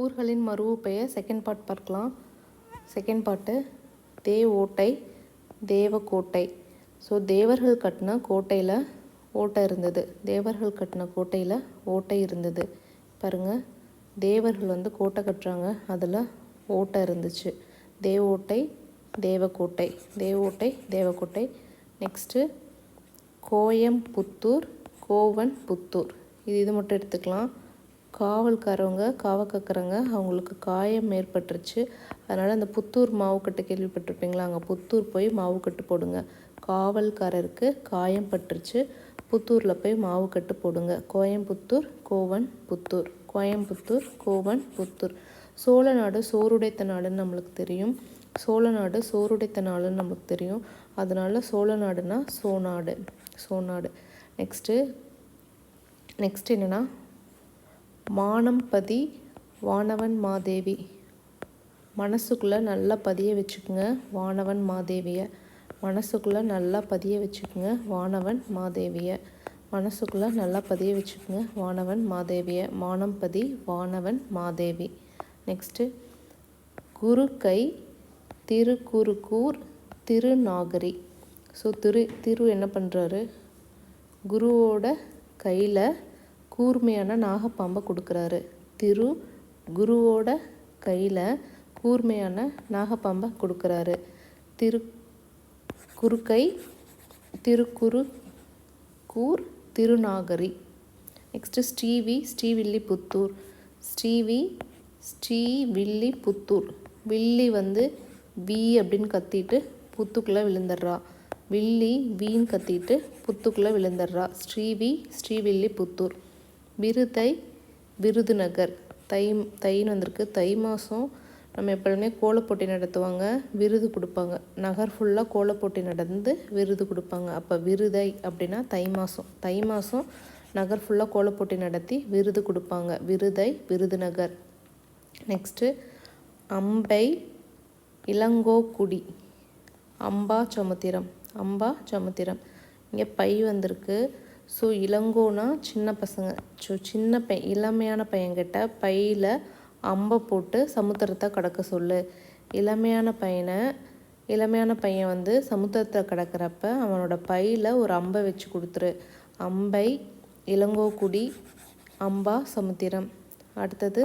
ஊர்களின் மறுவு பெயர் second part பார்க்கலாம். Second part Devottai Devakottai. So தேவர்கள் கட்டின கோட்டையில் ஓட்டை இருந்தது. தேவர்கள் கட்டின கோட்டையில் ஓட்டை இருந்தது. பாருங்கள் தேவர்கள் வந்து கோட்டை கட்டுறாங்க. அதில் ஓட்டை இருந்துச்சு. தேவோட்டை தேவக்கோட்டை. தேவோட்டை தேவக்கோட்டை. நெக்ஸ்ட்டு கோயம்புத்தூர் கோவன் புத்தூர் இது இது மட்டும் எடுத்துக்கலாம். காவல்காரவங்க காவக்காக்கிறவங்க அவங்களுக்கு காயம் ஏற்பட்டுருச்சு. அதனால் அந்த புத்தூர் மாவுக்கட்டு கேள்விப்பட்டிருப்பீங்களா? அங்கே புத்தூர் போய் மாவுக்கட்டு போடுங்க. காவல்காரருக்கு காயம் பட்டுருச்சு. புத்தூரில் போய் மாவுக்கட்டு போடுங்க. கோயம்புத்தூர் கோவன் புத்தூர். கோயம்புத்தூர் கோவன் புத்தூர். சோழ நாடு சோறுடைத்த நாடுன்னு நம்மளுக்கு தெரியும். சோழ நாடு சோறுடைத்த நாடுன்னு நம்மளுக்கு தெரியும். அதனால் சோழ நாடுனா சோநாடு. சோநாடு. நெக்ஸ்ட்டு நெக்ஸ்ட் என்னென்னா மானம்பதி வானவன் மாதேவி. மனசுக்குள்ளே நல்லா பதிய வச்சுக்கோங்க வானவன் மாதேவியை. மனசுக்குள்ளே நல்லா பதிய வச்சுக்கோங்க வானவன் மாதேவியை. மனசுக்குள்ளே நல்லா பதிய வச்சுக்கோங்க வானவன் மாதேவியை. மானம்பதி வானவன் மாதேவி. நெக்ஸ்ட்டு குரு கை திருக்குறுக்கூர் திருநாகரி. ஸோ திரு திரு என்ன பண்ணுறாரு குருவோட கையில் கூர்மையான நாகப்பாம்பை கொடுக்குறாரு. திரு குருவோட கையில் கூர்மையான நாகப்பாம்பை கொடுக்குறாரு. திரு குறுக்கை திருக்குறு கூர் திருநாகரி. நெக்ஸ்ட்டு ஸ்ரீவி ஸ்ரீவில்லிபுத்தூர். ஸ்ரீவி ஸ்ரீவில்லிபுத்தூர். வில்லி வந்து வி அப்படின்னு கத்திட்டு புத்துக்குள்ளே விழுந்துடுறா. வில்லி வீன்னு கத்திட்டு புத்துக்குள்ளே விழுந்துடுறா. ஸ்ரீவி ஸ்ரீவில்லி புத்தூர் விருதை விருதுநகர். தை தைன்னு வந்திருக்கு. தை மாதம் நம்ம எப்பொழுதுமே கோலப்போட்டி நடத்துவாங்க விருது கொடுப்பாங்க. நகர் ஃபுல்லாக கோலப்போட்டி நடந்து விருது கொடுப்பாங்க. அப்போ விருதை அப்படின்னா தை மாதம் தை மாதம் நகர் ஃபுல்லாக கோலப்போட்டி நடத்தி விருது கொடுப்பாங்க. விருதை விருதுநகர். நெக்ஸ்ட்டு அம்பை இளங்கோக்குடி. அம்பா சமுத்திரம். அம்பா சமுத்திரம். இங்கே பை வந்திருக்கு. ஸோ இளங்கோனா சின்ன பசங்க. ஸோ சின்ன பை இளமையான பையன்கிட்ட பையில் அம்பை போட்டு சமுத்திரத்தை கடக்க சொல்லு. இளமையான பையனை இளமையான பையன் வந்து சமுத்திரத்தை கடக்கிறப்ப அவனோட பையில் ஒரு அம்பை வச்சு கொடுத்துரு. அம்பை இளங்கோக்குடி அம்பா சமுத்திரம். அடுத்தது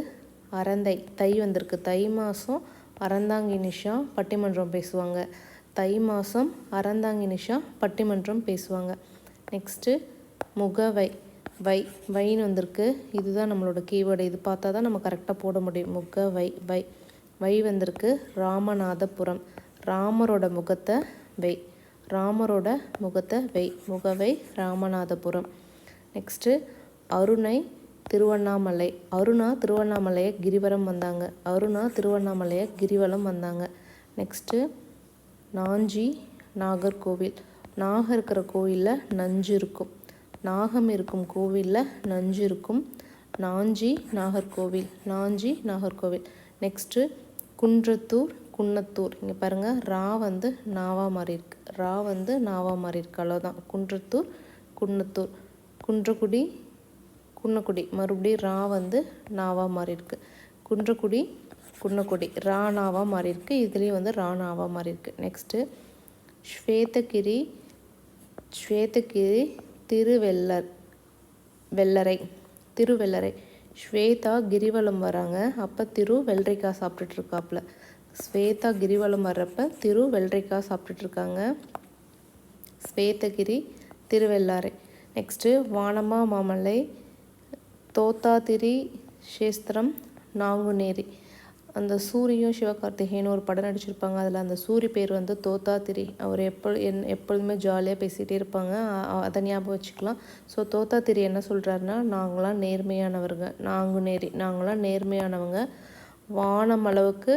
அரந்தை தை வந்திருக்கு. தை மாதம் அறந்தாங்கி நிஷா பட்டிமன்றம் பேசுவாங்க. தை மாதம் அறந்தாங்கி நிஷா பட்டிமன்றம் பேசுவாங்க. நெக்ஸ்ட்டு முகவை வை வைன்னு வந்திருக்கு. இதுதான் நம்மளோட கீவேர்டு இது பார்த்தா தான் நம்ம கரெக்டாக போட முடியும். முகவை வை வை வந்திருக்கு. ராமநாதபுரம். ராமரோட முகத்தை வை. ராமரோட முகத்தை வை. முகவை ராமநாதபுரம். நெக்ஸ்ட்டு அருணை திருவண்ணாமலை. அருணா திருவண்ணாமலையை கிரிவலம் வந்தாங்க. அருணா திருவண்ணாமலையை கிரிவலம் வந்தாங்க. நெக்ஸ்ட்டு நாஞ்சி நாகர்கோவில். நாக இருக்கிற கோவிலில் நஞ்சு இருக்கும். நாகம் இருக்கும் கோவிலில் நஞ்சு இருக்கும். நாஞ்சி நாகர்கோவில் நாஞ்சி நாகர்கோவில். நெக்ஸ்ட்டு குன்றத்தூர் குன்னத்தூர். இங்கே பாருங்கள் ரா வந்து நாவா மாறி இருக்கு. ரா வந்து நாவா மாறி இருக்கு. அவ்வளோதான் குன்றத்தூர் குன்னத்தூர். குன்றக்குடி குன்னக்குடி. மறுபடியும் ரா வந்து நாவா மாறி இருக்கு. குன்றக்குடி குன்னக்குடி. ரா நாவா மாறி இருக்கு. இதுலேயும் வந்து ரா நாவா மாறி இருக்கு. நெக்ஸ்ட்டு ஸ்வேதகிரி ஸ்வேதகிரி திருவெல்லர் வெள்ளரை திருவெள்ளரை ஸ்வேதா கிரிவலம் வராங்க. அப்போ திரு வெள்ளரிக்காய் சாப்பிட்டுட்ருக்காப்புல ஸ்வேதா கிரிவலம் வர்றப்ப திரு வெள்ளரிக்காய் சாப்பிட்டுட்ருக்காங்க ஸ்வேதகிரி திருவெல்லாரை நெக்ஸ்ட்டு வானமா மாமலை தோத்தாதிரி சேஸ்திரம் நாங்குநேரி. அந்த சூரியும் சிவகார்த்திகேயன் ஒரு படம் நடிச்சிருப்பாங்க. அதில் அந்த சூரி பேர் வந்து தோத்தாத்திரி. அவர் எப்போ என் எப்பொழுதுமே ஜாலியாக பேசிகிட்டே இருப்பாங்க. அதை ஞாபகம் வச்சுக்கலாம். ஸோ தோத்தாத்திரி என்ன சொல்கிறாருன்னா நாங்களாம் நேர்மையானவருங்க. நாங்குநேரி நாங்களாம் நேர்மையானவங்க. வானம் அளவுக்கு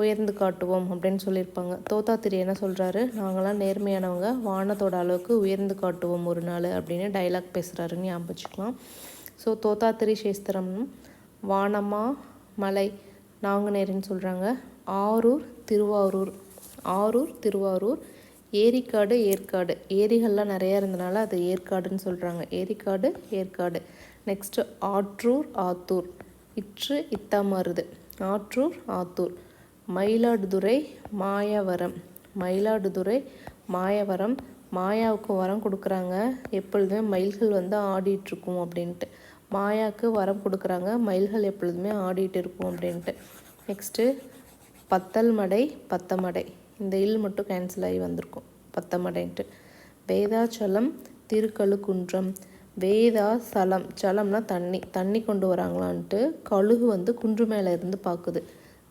உயர்ந்து காட்டுவோம் அப்படின்னு சொல்லியிருப்பாங்க. தோத்தாத்திரி என்ன சொல்கிறாரு நாங்களாம் நேர்மையானவங்க. வானத்தோட அளவுக்கு உயர்ந்து காட்டுவோம் ஒரு நாள் அப்படின்னு டைலாக் பேசுகிறாருன்னு ஞாபகம் வச்சுக்கலாம். ஸோ தோத்தாத்திரி சேஸ்திரம் வானமா மலை நாங்குநேரின்னு சொல்கிறாங்க ஆரூர் திருவாரூர். ஆரூர் திருவாரூர் ஏரிக்காடு ஏற்காடு. ஏரிகள்லாம் நிறையா இருந்தனால அது ஏற்காடுன்னு சொல்கிறாங்க ஏரிக்காடு ஏற்காடு. நெக்ஸ்ட்டு ஆற்றூர் ஆத்தூர். இற்று இத்தாமாறுது ஆற்றூர் ஆத்தூர். மயிலாடுதுறை மாயவரம். மயிலாடுதுறை மாயவரம். மாயாவுக்கு வரம் கொடுக்குறாங்க. எப்பொழுதுமே மயில்கள் வந்து ஆடிட்டுருக்கும் அப்படின்ட்டு. மாயாவுக்கு வரம் கொடுக்குறாங்க. மயில்கள் எப்பொழுதுமே ஆடிட்டு இருக்கும் அப்படின்ட்டு. நெக்ஸ்ட்டு பத்தல்மடை பத்தமடை. இந்த இல் மட்டும் கேன்சல் ஆகி வந்திருக்கும். பத்தமடைன்ட்டு. வேதாச்சலம் திருக்கழுக்குன்றம் வேதா சலம். சலம்னா தண்ணி. தண்ணி கொண்டு வராங்களான்ட்டு கழுகு வந்து குன்று மேலே இருந்து பார்க்குது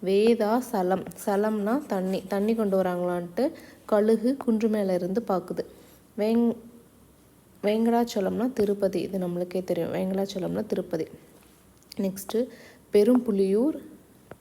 வேதா சலம். சலம்னா தண்ணி. தண்ணி கொண்டு வராங்களான்ட்டு கழுகு குன்று மேலே இருந்து பார்க்குது வேங் வேங்கடாச்சலம்னா திருப்பதி. இது நம்மளுக்கே தெரியும். வேங்கடாச்சலம்னா திருப்பதி. நெக்ஸ்ட்டு பெரும்புலியூர்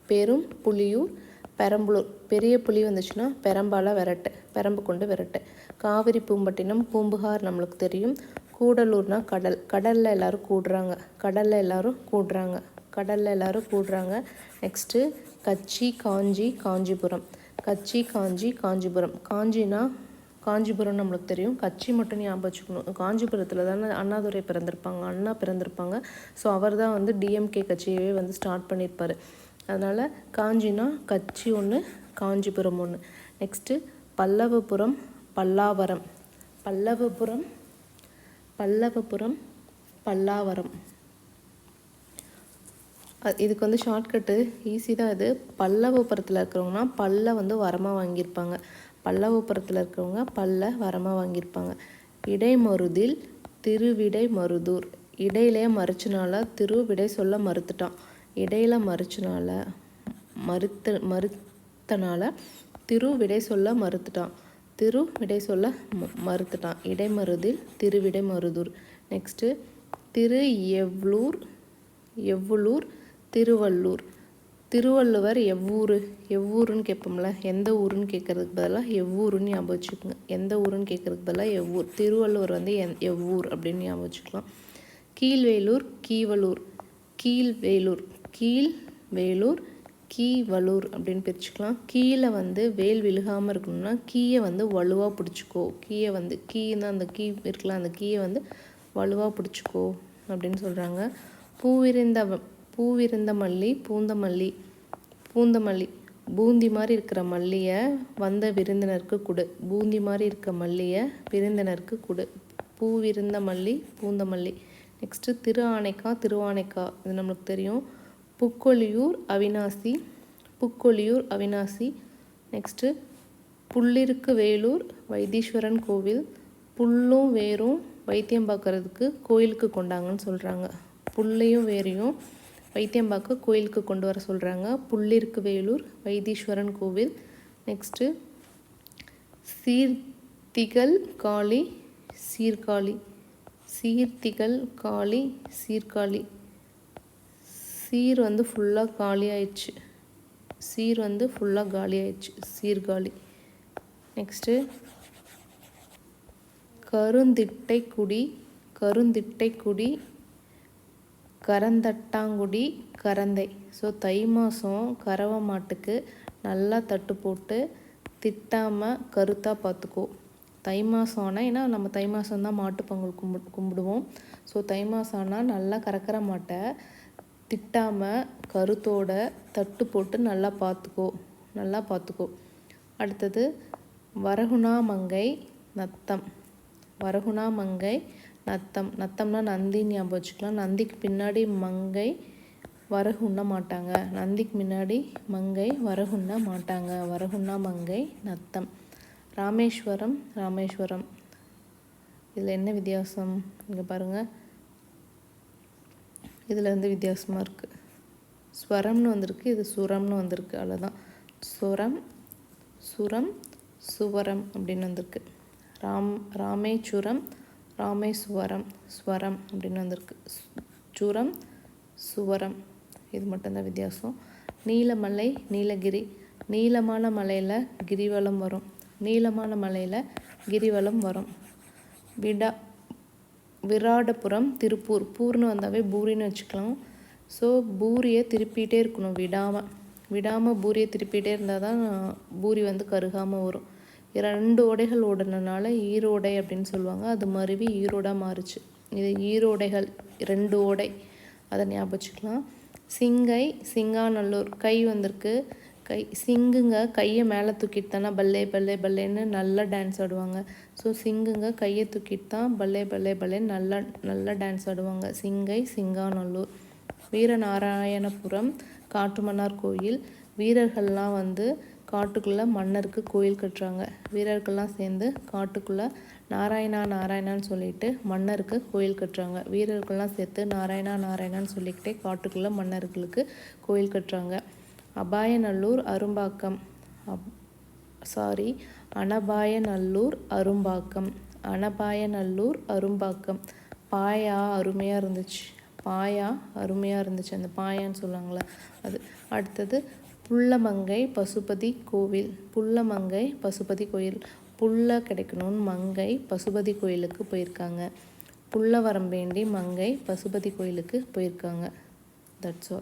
பெரும் புலியூர் பெரம்பலூர். பெரிய புலி வந்துச்சுன்னா பெரம்பால விரட்டு பெரம்பு கொண்டு விரட்டு. காவிரி பூம்பட்டினம் பூம்புகார் நம்மளுக்கு தெரியும். கூடலூர்னா கடல். கடலில் எல்லோரும் கூடுறாங்க. கடலில் எல்லோரும் கூடுறாங்க. கடலில் எல்லோரும் கூடுறாங்க. நெக்ஸ்ட்டு கச்சி காஞ்சி காஞ்சிபுரம். கச்சி காஞ்சி காஞ்சிபுரம். காஞ்சினா காஞ்சிபுரம் நம்மளுக்கு தெரியும். கட்சி மட்டும் ஞாபகம் வச்சுக்கணும். காஞ்சிபுரத்தில் தானே அண்ணாதுரை பிறந்திருப்பாங்க. அண்ணா பிறந்திருப்பாங்க. ஸோ அவர் தான் வந்து டிஎம்கே கட்சியவே வந்து ஸ்டார்ட் பண்ணியிருப்பார். அதனால் காஞ்சினா கட்சி ஒன்று காஞ்சிபுரம் ஒன்று நெக்ஸ்ட்டு பல்லவபுரம் பல்லாவரம். பல்லவபுரம் பல்லவபுரம் பல்லாவரம். இதுக்கு வந்து ஷார்ட்கட்டு ஈஸி தான் இது. பல்லவபுரத்தில் இருக்கிறவங்கன்னா பல்ல வந்து வரமாக வாங்கியிருப்பாங்க. பல்லவபுரத்தில் இருக்கிறவங்க பல்ல வரமாக வாங்கியிருப்பாங்க. இடைமருதில் திருவிடை மருதூர். இடையிலே மறைச்சனால திருவிடை சொல்ல மறுத்துட்டான். இடையில மறுச்சனால மறுத்த மறுத்தனால திரு விடை சொல்ல மறுத்துட்டான். திரு விடை சொல்ல மறுத்துட்டான். இடைமருதில் திருவிடை மருதூர். Next Thiruevvalur Evvalur Thiruvallur. திருவள்ளுவர் எவ்வூர் எவ்வூருன்னு கேட்போம்ல எந்த ஊருன்னு கேட்குறதுக்கு பதிலாக எவ்வூருன்னு ஞாபகம் வச்சுக்கோங்க. எந்த ஊருன்னு கேட்குறதுக்கு பதிலாக எவ்வூர் திருவள்ளுவர் வந்து எந் எவ்வூர் அப்படின்னு ஞாபகம் வச்சுக்கலாம். கீழ்வேலூர் கீவலூர் கீழ்வேலூர் கீழ் வேலூர் கீ வலூர் அப்படின்னு பிரிச்சுக்கலாம். கீழே வந்து வேல் விழுகாமல் இருக்கணும்னா கீயை வந்து வலுவாக பிடிச்சிக்கோ. கீயை வந்து கீன்னு அந்த கீ இருக்கலாம் அந்த கீயை வந்து வலுவாக பிடிச்சிக்கோ அப்படின்னு சொல்கிறாங்க பூவிருந்த பூவிருந்த மல்லி பூந்த மல்லி பூந்த மல்லி பூந்தி மாதிரி இருக்கிற மல்லியை வந்த விருந்தினருக்கு கொடு. பூந்தி மாதிரி இருக்க மல்லியை விருந்தினருக்கு கொடு. பூவிருந்த மல்லி பூந்த மல்லி. நெக்ஸ்ட்டு திரு ஆனைக்கா திருவானைக்கா இது நம்மளுக்கு தெரியும். புக்கொலியூர் அவினாசி புக்கொலியூர் அவினாசி. நெக்ஸ்ட்டு புள்ளிருக்கு வேலூர் வைத்தீஸ்வரன் கோவில். புல்லும் வேரும் வைத்தியம் பார்க்குறதுக்கு கோயிலுக்கு கொண்டாங்கன்னு சொல்கிறாங்க புல்லையும் வேரையும் வைத்தியம்பாக்க கோயிலுக்கு கொண்டு வர சொல்கிறாங்க புள்ளிருக்கு வேலூர் வைத்தீஸ்வரன் கோவில். நெக்ஸ்ட்டு சீர்த்திகள் காளி சீர்காழி. சீர்த்திகள் காளி சீர்காழி. சீர் வந்து ஃபுல்லாக காலி ஆயிடுச்சு சீர் வந்து ஃபுல்லாக காலி ஆயிடுச்சு சீர்காழி. நெக்ஸ்ட்டு கருந்திட்டைக்குடி கருந்திட்டைக்குடி கரந்தட்டாங்குடி கரந்தை. ஸோ தை மாதம் கறவை மாட்டுக்கு நல்லா தட்டு போட்டு திட்டாமல் கருத்தாக பார்த்துக்கோ தை மாதம் ஆனால் ஏன்னா நம்ம தை மாதம் தான் மாட்டு பொங்கல் கும்பிடு கும்பிடுவோம். ஸோ தை மாதம் ஆனால் நல்லா கறக்கிற மாட்டை திட்டாமல் கருத்தோட தட்டு போட்டு நல்லா பார்த்துக்கோ நல்லா பார்த்துக்கோ அடுத்தது வரகுணா மங்கை நத்தம். வரகுணா மங்கை நத்தம். நத்தம்னா நந்தின்னு ஞாபகம் வச்சுக்கலாம். நந்திக்கு பின்னாடி மங்கை வரகுண்ண மாட்டாங்க. நந்திக்கு முன்னாடி மங்கை வரகுண்ண மாட்டாங்க. வரகுண்ணா மங்கை நத்தம். ராமேஸ்வரம் ராமேஸ்வரம். இதில் என்ன வித்தியாசம்? இங்கே பாருங்கள் இதில் வந்து வித்தியாசமாக இருக்குது ஸ்வரம்னு வந்திருக்கு. இது சுரம்னு வந்திருக்கு. அவ்வளோதான் சுரம் சுரம் சுவரம் அப்படின்னு வந்திருக்கு. ராம் ராமேச்சுரம் ராமேஸ்வரம் ஸ்வரம் அப்படின்னு வந்திருக்கு. சுரம் சுவரம். இது மட்டும்தான் வித்தியாசம். நீலமலை நீலகிரி. நீளமான மலையில் கிரிவலம் வரும். நீளமான மலையில் கிரிவலம் வரும். விடா விராடபுரம் திருப்பூர். பூர்னு வந்தாவே பூரின்னு வச்சுக்கலாம். ஸோ பூரியை திருப்பிகிட்டே இருக்கணும். விடாமல் விடாமல் பூரியை திருப்பிகிட்டே இருந்தால் தான் பூரி வந்து கருகாமல் வரும். ரெண்டு ஓடைகள் ஓடினனால ஈரோடை அப்படின்னு சொல்லுவாங்க. அது மருவி ஈரோடாக மாறுச்சு. இது ஈரோடைகள் ரெண்டு ஓடை. அதை ஞாபகம் வச்சுக்கலாம் சிங்கை சிங்காநல்லூர். கை வந்திருக்கு. கை சிங்குங்க கையை மேலே தூக்கிட்டு தானே பல்லே பல்லே பல்லேன்னு நல்லா டான்ஸ் ஆடுவாங்க. ஸோ சிங்குங்க கையை தூக்கிட்டு தான் பல்லே பல்லே பல்லேன்னு நல்லா நல்லா டான்ஸ் ஆடுவாங்க. சிங்கை சிங்காநல்லூர். வீரநாராயணபுரம் காட்டுமன்னார் கோயில். வீரர்கள்லாம் வந்து காட்டுக்குள்ளே மன்னருக்கு கோயில் கட்டுறாங்க. வீரர்கள்லாம் சேர்ந்து காட்டுக்குள்ளே நாராயணா நாராயணான்னு சொல்லிட்டு மன்னருக்கு கோயில் கட்டுறாங்க. வீரர்கள்லாம் சேர்த்து நாராயணா நாராயணான்னு சொல்லிக்கிட்டே காட்டுக்குள்ளே மன்னர்களுக்கு கோயில் கட்டுறாங்க. அபாயநல்லூர் அரும்பாக்கம். அப் சாரி அனபாயநல்லூர் அரும்பாக்கம். அனபாயநல்லூர் அரும்பாக்கம். பாயா அருமையாக இருந்துச்சு. பாயா அருமையாக இருந்துச்சு. அந்த பாயான்னு சொல்லுவாங்களே அது. அடுத்தது புல்லமங்கை பசுபதி கோவில். புல்லமங்கை பசுபதி கோயில். புல்ல கிடைக்கணும்னு மங்கை பசுபதி கோயிலுக்கு போயிருக்காங்க. புள்ள வரம் வேண்டி மங்கை பசுபதி கோயிலுக்கு போயிருக்காங்க. That's all